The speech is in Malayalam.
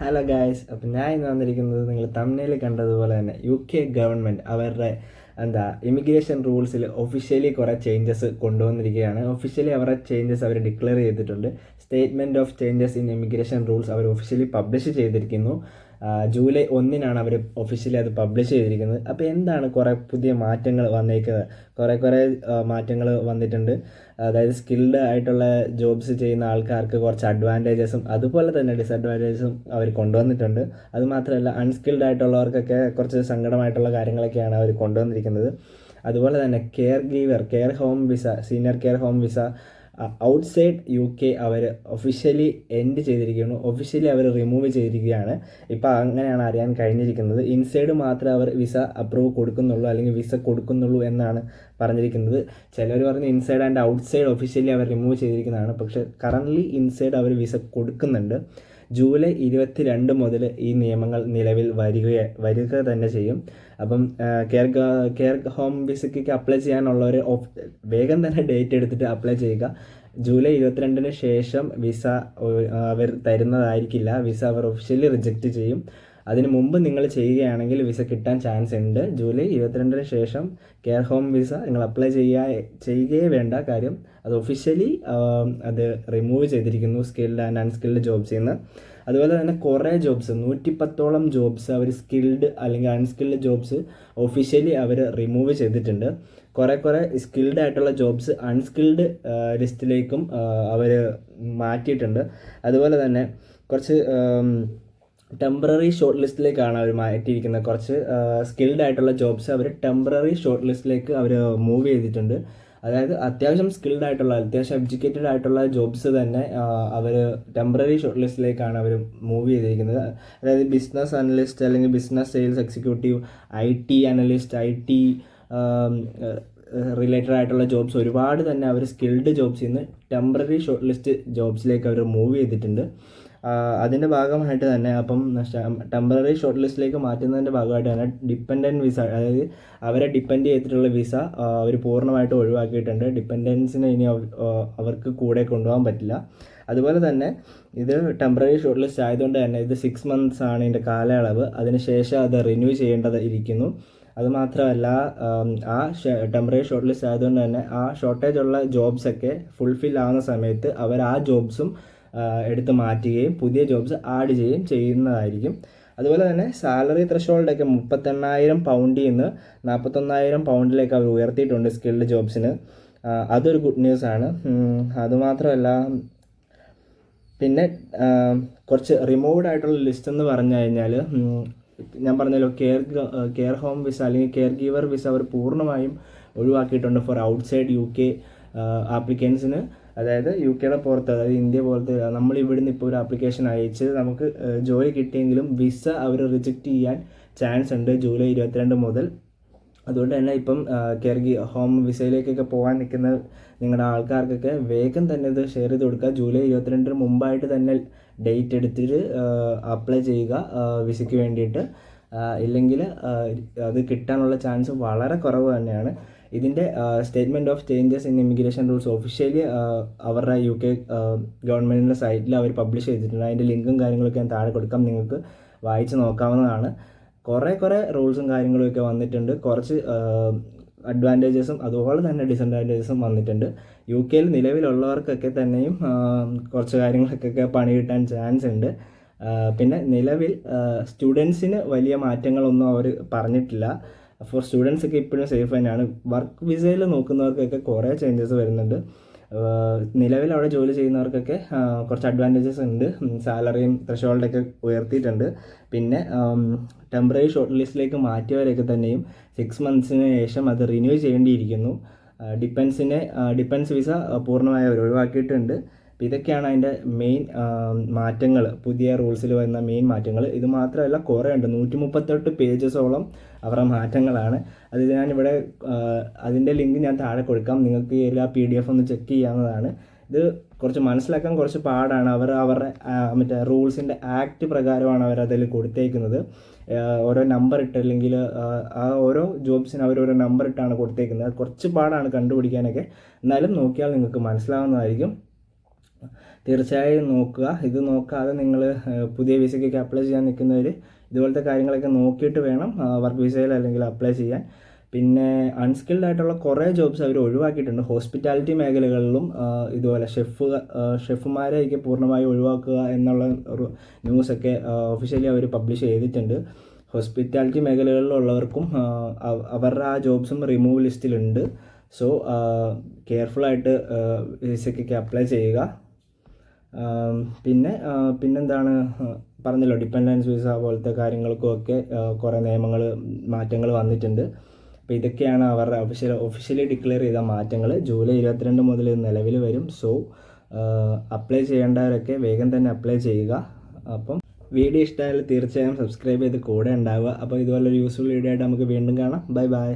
ഹലോ ഗായ്സ് അപ്പം ഞാൻ ഇന്ന് വന്നിരിക്കുന്നത് നിങ്ങൾ തമിഴിൽ കണ്ടതുപോലെ തന്നെ യു കെ ഗവൺമെന്റ് അവരുടെ എന്താ ഇമിഗ്രേഷൻ റൂൾസിൽ ഒഫീഷ്യലി കുറേ ചേഞ്ചസ് കൊണ്ടുവന്നിരിക്കുകയാണ്. ഒഫീഷ്യലി അവരുടെ ചേഞ്ചസ് അവർ ഡിക്ലെയർ ചെയ്തിട്ടുണ്ട്. Statement of changes in immigration rules our officially publish ചെയ്തിരിക്കുന്നു. ജൂലൈ ഒന്നിനാണ് അവർ ഒഫീഷ്യലി അത് പബ്ലിഷ് ചെയ്തിരിക്കുന്നത്. അപ്പോൾ എന്താണ് കുറേ പുതിയ മാറ്റങ്ങൾ വന്നേക്കുന്നത്? കുറേ കുറേ മാറ്റങ്ങൾ വന്നിട്ടുണ്ട്. അതായത് സ്കിൽഡ് ആയിട്ടുള്ള ജോബ്സ് ചെയ്യുന്ന ആൾക്കാർക്ക് കുറച്ച് അഡ്വാന്റേജസും അതുപോലെ തന്നെ ഡിസഡ്വാന്റേജസും അവർ കൊണ്ടുവന്നിട്ടുണ്ട്. അതുമാത്രമല്ല അൺസ്കിൽഡ് ആയിട്ടുള്ളവർക്കൊക്കെ കുറച്ച് സങ്കടമായിട്ടുള്ള കാര്യങ്ങളൊക്കെയാണ് അവർ കൊണ്ടുവന്നിരിക്കുന്നത്. അതുപോലെ തന്നെ care giver care home visa senior care home visa outside U K അവർ ഒഫീഷ്യലി എൻഡ് ചെയ്തിരിക്കുന്നു. ഒഫീഷ്യലി അവർ റിമൂവ് ചെയ്തിരിക്കുകയാണ്. ഇപ്പോൾ അങ്ങനെയാണ് അറിയാൻ കഴിഞ്ഞിരിക്കുന്നത്. ഇൻസൈഡ് മാത്രമേ അവർ വിസ അപ്രൂവ് കൊടുക്കുന്നുള്ളൂ അല്ലെങ്കിൽ വിസ കൊടുക്കുന്നുള്ളൂ എന്നാണ് പറഞ്ഞിരിക്കുന്നത്. ചിലർ പറഞ്ഞ് ഇൻസൈഡ് ആൻഡ് ഔട്ട്സൈഡ് ഒഫീഷ്യലി അവർ റിമൂവ് ചെയ്തിരിക്കുന്നതാണ്. പക്ഷേ കറന്റ്ലി ഇൻസൈഡ് അവർ വിസ കൊടുക്കുന്നുണ്ട്. ജൂലൈ ഇരുപത്തി രണ്ട് മുതൽ ഈ നിയമങ്ങൾ നിലവിൽ വരിക വരിക തന്നെ ചെയ്യും. അപ്പം കെയർ കെയർ ഹോം വിസയ്ക്ക് അപ്ലൈ ചെയ്യാനുള്ളവർ വേഗം തന്നെ ഡേറ്റ് എടുത്തിട്ട് അപ്ലൈ ചെയ്യുക. ജൂലൈ ഇരുപത്തിരണ്ടിന് ശേഷം വിസ അവർ തരുന്നതായിരിക്കില്ല. വിസ അവർ ഒഫീഷ്യലി റിജക്റ്റ് ചെയ്യും. അതിന് മുമ്പ് നിങ്ങൾ ചെയ്യുകയാണെങ്കിൽ വിസ കിട്ടാൻ ചാൻസ് ഉണ്ട്. ജൂലൈ ഇരുപത്തിരണ്ടിന് ശേഷം കെയർ ഹോം വിസ നിങ്ങൾ അപ്ലൈ ചെയ്യാ ചെയ്യുകയേ വേണ്ട. കാര്യം അത് ഒഫീഷ്യലി അത് റിമൂവ് ചെയ്തിരിക്കുന്നു സ്കിൽഡ് ആൻഡ് അൺസ്കിൽഡ് ജോബ്സിൽ നിന്ന് അതുപോലെ തന്നെ കുറേ ജോബ്സ് നൂറ്റിപ്പത്തോളം ജോബ്സ് അവർ സ്കിൽഡ് അല്ലെങ്കിൽ അൺസ്കിൽഡ് ജോബ്സ് ഒഫീഷ്യലി അവർ റിമൂവ് ചെയ്തിട്ടുണ്ട്. കുറേ കുറേ സ്കിൽഡ് ആയിട്ടുള്ള ജോബ്സ് അൺസ്കിൽഡ് ലിസ്റ്റിലേക്കും അവർ മാറ്റിയിട്ടുണ്ട്. അതുപോലെ തന്നെ കുറച്ച് ടെമ്പററി ഷോർട്ട് ലിസ്റ്റിലേക്കാണ് അവർ മാറ്റിയിരിക്കുന്നത്. കുറച്ച് സ്കിൽഡ് ആയിട്ടുള്ള ജോബ്സ് അവർ ടെമ്പററി ഷോർട്ട് ലിസ്റ്റിലേക്ക് അവർ മൂവ് ചെയ്തിട്ടുണ്ട്. അതായത് അത്യാവശ്യം സ്കിൽഡ് ആയിട്ടുള്ള അത്യാവശ്യം എഡ്യൂക്കേറ്റഡ് ആയിട്ടുള്ള ജോബ്സ് തന്നെ അവർ ടെമ്പററി ഷോർട്ട് ലിസ്റ്റിലേക്കാണ് അവർ മൂവ് ചെയ്തിരിക്കുന്നത്. അതായത് ബിസിനസ് അനലിസ്റ്റ് അല്ലെങ്കിൽ business sales executive I T analyst I T related ആയിട്ടുള്ള ജോബ്സ് ഒരുപാട് തന്നെ അവർ സ്കിൽഡ് ജോബ്സിൽ നിന്ന് ടെമ്പററി ഷോർട്ട് ലിസ്റ്റ് ജോബ്സിലേക്ക് അവർ മൂവ് ചെയ്തിട്ടുണ്ട്. അതിന്റെ ഭാഗമായിട്ട് തന്നെ അപ്പം ടെമ്പററി ഷോർട്ട് ലിസ്റ്റിലേക്ക് മാറ്റുന്നതിന്റെ ഭാഗമായിട്ട് തന്നെ ഡിപ്പെൻഡന്റ് വിസ അതായത് അവരെ ഡിപ്പെൻഡ് ചെയ്തിട്ടുള്ള വിസ അവർ പൂർണമായിട്ട് ഒഴിവാക്കിയിട്ടുണ്ട്. ഡിപ്പെൻഡൻസിനെ ഇനി അവർക്ക് കൂടെ കൊണ്ടുപോകാൻ പറ്റില്ല. അതുപോലെ തന്നെ ഇത് ടെമ്പററി ഷോർട്ട് ലിസ്റ്റ് ആയതുകൊണ്ട് തന്നെ ഇത് സിക്സ് മന്ത്സ് ആണ് ഇതിന്റെ കാലയളവ്. അതിനുശേഷം അത് റിന്യൂ ചെയ്യേണ്ടത് ഇരിക്കുന്നു. അതുമാത്രമല്ല ആ ടെമ്പററി ഷോർട്ട് ലിസ്റ്റ് ആയതുകൊണ്ട് തന്നെ ആ ഷോർട്ടേജ് ഉള്ള ജോബ്സൊക്കെ ഫുൾഫിൽ ആവുന്ന സമയത്ത് അവർ ആ ജോബ്സും എടുത്ത് മാറ്റുകയും പുതിയ ജോബ്സ് ആഡ് ചെയ്യുകയും ചെയ്യുന്നതായിരിക്കും. അതുപോലെ തന്നെ സാലറി ത്രഷോൾഡൊക്കെ മുപ്പത്തെണ്ണായിരം പൗണ്ടിൽ നിന്ന് നാൽപ്പത്തൊന്നായിരം പൗണ്ടിലേക്ക് അവർ ഉയർത്തിയിട്ടുണ്ട് സ്കിൽഡ് ജോബ്സിന് അതൊരു ഗുഡ് ന്യൂസ് ആണ്. അതുമാത്രമല്ല പിന്നെ കുറച്ച് റിമൂവ്ഡ് ആയിട്ടുള്ള ലിസ്റ്റ് എന്ന് പറഞ്ഞു കഴിഞ്ഞാൽ ഞാൻ പറഞ്ഞല്ലോ കെയർ കെയർ ഹോം വിസ അല്ലെങ്കിൽ കെയർ ഗീവർ വിസ അവർ പൂർണമായും ഒഴിവാക്കിയിട്ടുണ്ട് ഫോർ ഔട്ട്സൈഡ് യു കെ ആപ്ലിക്കൻസിന് അതായത് യു കെയുടെ പുറത്ത് അതായത് ഇന്ത്യ പോലത്തെ നമ്മൾ ഇവിടുന്ന് ഇപ്പോൾ ഒരു ആപ്ലിക്കേഷൻ അയച്ച് നമുക്ക് ജോലി കിട്ടിയെങ്കിലും വിസ അവർ റിജക്റ്റ് ചെയ്യാൻ ചാൻസ് ഉണ്ട് ജൂലൈ ഇരുപത്തിരണ്ട് മുതൽ. അതുകൊണ്ട് തന്നെ ഇപ്പം കെയർ ഹോം വിസയിലേക്കൊക്കെ പോകാൻ നിൽക്കുന്ന നിങ്ങളുടെ ആൾക്കാർക്കൊക്കെ വേഗം തന്നെ ഇത് ഷെയർ ചെയ്ത് കൊടുക്കുക. ജൂലൈ ഇരുപത്തിരണ്ടിന് മുമ്പായിട്ട് തന്നെ ഡേറ്റ് എടുത്തിട്ട് അപ്ലൈ ചെയ്യുക വിസയ്ക്ക് വേണ്ടിയിട്ട്. ഇല്ലെങ്കിൽ അത് കിട്ടാനുള്ള ചാൻസ് വളരെ കുറവ് തന്നെയാണ്. ഇതിന്റെ statement of changes in immigration rules officially അവരുടെ യു കെ ഗവൺമെന്റിന്റെ സൈറ്റിൽ അവർ പബ്ലിഷ് ചെയ്തിട്ടുണ്ട്. അതിന്റെ ലിങ്കും കാര്യങ്ങളൊക്കെ ഞാൻ താഴെ കൊടുക്കാം. നിങ്ങൾക്ക് വായിച്ച് നോക്കാവുന്നതാണ്. കുറേ കുറേ റൂൾസും കാര്യങ്ങളൊക്കെ വന്നിട്ടുണ്ട്. കുറച്ച് അഡ്വാന്റേജസും അതുപോലെ തന്നെ ഡിസഡ്വാന്റേജസും വന്നിട്ടുണ്ട്. യു കെയിൽ നിലവിലുള്ളവർക്കൊക്കെ തന്നെയും കുറച്ച് കാര്യങ്ങൾക്കൊക്കെ പണി കിട്ടാൻ ചാൻസ് ഉണ്ട്. പിന്നെ നിലവിൽ സ്റ്റുഡൻസിന് വലിയ മാറ്റങ്ങളൊന്നും അവർ പറഞ്ഞിട്ടില്ല. ഫോർ സ്റ്റുഡൻസ് ഒക്കെ ഇപ്പോഴും സേഫ് തന്നെയാണ്. വർക്ക് വിസയിൽ നോക്കുന്നവർക്കൊക്കെ കുറേ ചേഞ്ചസ് വരുന്നുണ്ട്. നിലവിൽ അവിടെ ജോലി ചെയ്യുന്നവർക്കൊക്കെ കുറച്ച് അഡ്വാന്റേജസ് ഉണ്ട്. സാലറിയും ത്രഷോൾഡൊക്കെ ഉയർത്തിയിട്ടുണ്ട്. പിന്നെ ടെമ്പററി ഷോർട്ട് ലിസ്റ്റിലേക്ക് മാറ്റിയവരൊക്കെ തന്നെയും സിക്സ് മന്ത്സിന് ശേഷം അത് റിന്യൂ ചെയ്യേണ്ടിയിരിക്കുന്നു. ഡിപ്പെൻസിനെ ഡിപ്പെൻസ് വിസ പൂർണമായി അവർ ഒഴിവാക്കിയിട്ടുണ്ട്. അപ്പോൾ ഇതൊക്കെയാണ് അതിന്റെ മെയിൻ മാറ്റങ്ങൾ പുതിയ റൂൾസിൽ വരുന്ന മെയിൻ മാറ്റങ്ങൾ. ഇത് മാത്രമല്ല കുറേ ഉണ്ട്. നൂറ്റി മുപ്പത്തെട്ട് പേജസോളം അവരുടെ മാറ്റങ്ങളാണ്. അത് ഞാനിവിടെ അതിന്റെ ലിങ്ക് ഞാൻ താഴെ കൊടുക്കാം. നിങ്ങൾക്ക് എല്ലാ പി ഡി എഫ് ഒന്ന് ചെക്ക് ചെയ്യാവുന്നതാണ്. ഇത് കുറച്ച് മനസ്സിലാക്കാൻ കുറച്ച് പാടാണ്. അവർ അവരുടെ മറ്റേ റൂൾസിന്റെ ആക്ട് പ്രകാരമാണ് അവർ കൊടുത്തേക്കുന്നത്. ഓരോ നമ്പർ ഇട്ട് അല്ലെങ്കിൽ ആ ഓരോ ജോബ്സിന് അവർ ഓരോ നമ്പർ ഇട്ടാണ് കൊടുത്തേക്കുന്നത്. കുറച്ച് പാടാണ് കണ്ടുപിടിക്കാനൊക്കെ. എന്നാലും നോക്കിയാൽ നിങ്ങൾക്ക് മനസ്സിലാവുന്നതായിരിക്കും. തീർച്ചയായും നോക്കുക. ഇത് നോക്കാതെ നിങ്ങൾ പുതിയ വിസയ്ക്കൊക്കെ അപ്ലൈ ചെയ്യാൻ നിൽക്കുന്നവർ ഇതുപോലത്തെ കാര്യങ്ങളൊക്കെ നോക്കിയിട്ട് വേണം വർക്ക് വിസയിൽ അല്ലെങ്കിൽ അപ്ലൈ ചെയ്യാൻ. പിന്നെ അൺസ്കിൽഡ് ആയിട്ടുള്ള കുറേ ജോബ്സ് അവർ ഒഴിവാക്കിയിട്ടുണ്ട്. ഹോസ്പിറ്റാലിറ്റി മേഖലകളിലും ഇതുപോലെ ഷെഫ് ഷെഫുമാരെയൊക്കെ പൂർണമായി ഒഴിവാക്കുക എന്നുള്ള ഒരു ന്യൂസൊക്കെ ഒഫീഷ്യലി അവർ പബ്ലിഷ് ചെയ്തിട്ടുണ്ട്. ഹോസ്പിറ്റാലിറ്റി മേഖലകളിലുള്ളവർക്കും അവരുടെ ആ ജോബ്സും റിമൂവ് ലിസ്റ്റിലുണ്ട് സോ കെയർഫുള്ളായിട്ട് വിസയ്ക്കൊക്കെ അപ്ലൈ ചെയ്യുക. പിന്നെ പിന്നെന്താണ് പറഞ്ഞല്ലോ ഡിപ്പെൻഡൻസ് വിസ പോലത്തെ കാര്യങ്ങൾക്കും ഒക്കെ കുറേ നിയമങ്ങൾ മാറ്റങ്ങൾ വന്നിട്ടുണ്ട്. അപ്പോൾ ഇതൊക്കെയാണ് അവരുടെ ഒഫീഷ്യൽ ഒഫീഷ്യലി ഡിക്ലെയർ ചെയ്ത മാറ്റങ്ങൾ ജൂലൈ ഇരുപത്തിരണ്ട് മുതൽ നിലവിൽ വരും. സോ അപ്ലൈ ചെയ്യേണ്ടവരൊക്കെ വേഗം തന്നെ അപ്ലൈ ചെയ്യുക. അപ്പം വീഡിയോ ഇഷ്ടമായാലും തീർച്ചയായും സബ്സ്ക്രൈബ് ചെയ്ത് കൂടെ ഉണ്ടാവുക. അപ്പോൾ ഇതുപോലൊരു യൂസ്ഫുൾ വീഡിയോ ആയിട്ട് നമുക്ക് വീണ്ടും കാണാം. Bye bye